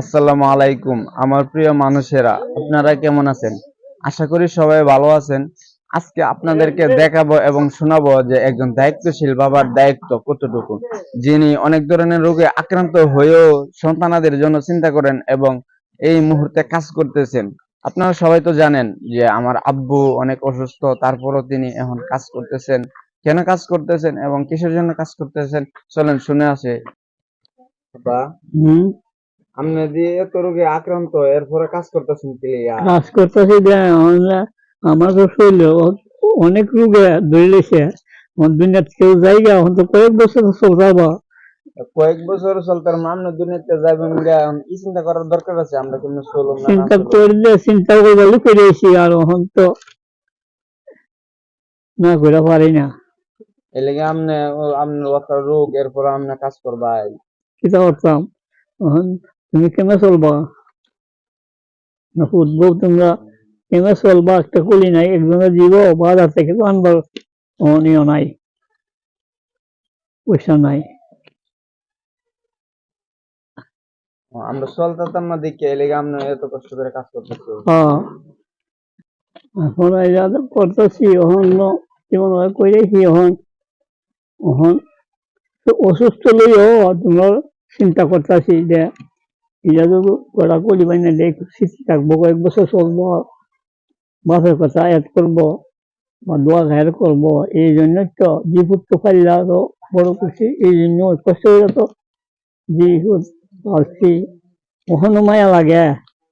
আসসালামু আলাইকুম আমার প্রিয় মানুষেরা আপনারা কেমন আছেন? আশা করি সবাই ভালো আছেন। আজকে আপনাদেরকে দেখাবো এবং শোনাবো যে একজন দায়িত্বশীল বাবার দায়িত্ব কতটুকু। যিনি অনেক ধরনের রোগে আক্রান্ত হয়েও সন্তানাদের জন্য চিন্তা করেন এবং এই মুহূর্তে কাজ করতেছেন। আপনারা সবাই তো জানেন যে আমার আব্বু অনেক অসুস্থ তারপরও তিনি এখন কাজ করতেছেন। কেন কাজ করতেছেন এবং কিসের জন্য কাজ করতেছেন? চলেন শুনে আসে। আপনি দিয়ে এত রোগে আক্রান্ত এরপরে কাজ করতেছেন ক্লিয়ার কাজ করতেছি যে আমরা আমার তো শরীর অনেক রোগে ধরেছে দুনিয়ার কেউ জায়গা এখন তো কয়েক বছর চলতাবা কয়েক বছর চলতার মামলা দুনিয়াতে যাবেন গা, চিন্তা করার দরকার আছে আমরা কেমন চলুন চিন্তা। করলে চিন্তা করলে করেছি আর এখন তো না করে পারি না। আপনি ও- আপনার রোগ এরপর আপনি কাজ করবাই। কিতা করতাম? এখন তুমি কেমন চলবা? না ফুটবল তোমরা কেমন চলবা? একটা কলি নাই একজনের জীব বাজার থেকে তো আনবার অনিয় নাই পয়সা নাই। আমরা চলতাম না দেখে এই লেগে এত কষ্ট করে কাজ করতেছি। হ্যাঁ। এখন এই যা তো করতেছি এখন যেমন করেছি এখন? এখন অসুস্থ লইও তোমার চিন্তা করতেছি যে এটা যদি করা করি মানে দেখ স্মৃতি থাকব কয়েক বছর চলবো বাপের কথা এড করব বা দোয়া ঘায়ের করব এই জন্য তো জীবুত তো পারিলা তো বড় করছি এই জন্য কষ্ট করে তো জীবুত পারছি ওখানে মায়া লাগে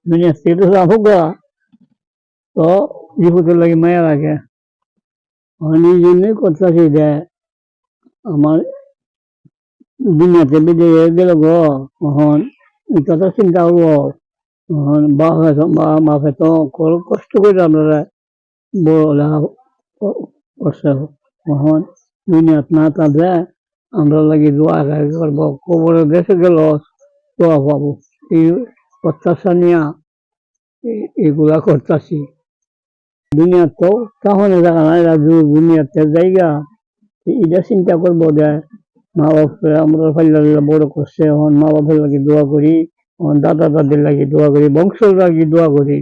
দুনিয়া থেকে তো যাব গা তো জীবতের লাগে মায়া লাগে আমি এই জন্যই করতেছি যে আমার দুনিয়াতে বিদেশে গেল গো তখন এটা তো চিন্তা করব বাপে মা বাপে তো কষ্ট করে আপনারা বড় তখন দুনিয়াত না থাকলে আমরা লাগি দোয়া করব। কবরে দেশে গেল, দোয়া পাবো। এই অত্যাচার নিয়ে এগুলা করতেছি। দুনিয়ার তো, তাহলে জায়গা নাই দুনিয়াতে জায়গা এটা চিন্তা করব যে মা বাপে আমরা ফাইলা বড় করছে, এখন মা বাপের লাগে দোয়া করি, এখন দাদা দাদির লাগে দোয়া করি, বংশের লাগে দোয়া করি।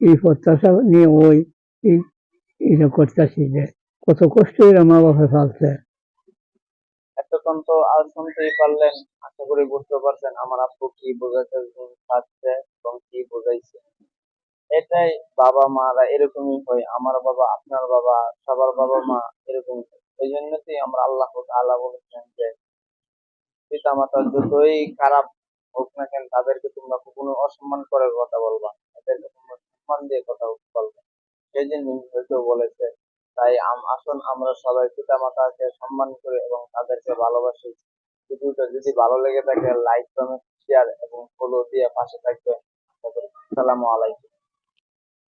এই প্রত্যাশা নিয়ে ওই এটা করতেছি যে, কত কষ্ট এরা মা বাপে ফালছে এতক্ষণ তো আর শুনতেই পারলেন, আশা করি বুঝতে পারছেন আমার আব্বু কি বোঝাতে চাচ্ছে এবং কি বোঝাইছে। এটাই বাবা মারা এরকমই হয়, আমার বাবা, আপনার বাবা, সবার বাবা মা এরকম এই জন্যই আমরা আল্লাহ তাআলা বলেছেন যে পিতা মাতা যতই খারাপ হোক না কেন, তাদেরকে তোমরা কখনো অসম্মান করে কথা বলবা এদেরকে তোমরা সম্মান দিয়ে কথা বলবা সেই জন্য বলেছে, তাই আসুন আমরা সবাই পিতা মাতাকে সম্মান করি এবং তাদেরকে ভালোবাসি। ভিডিওটা যদি ভালো লেগে থাকে, লাইক, কমেন্ট শেয়ার এবং ফলো দিয়ে পাশে থাকবে আসসালামু আলাইকুম।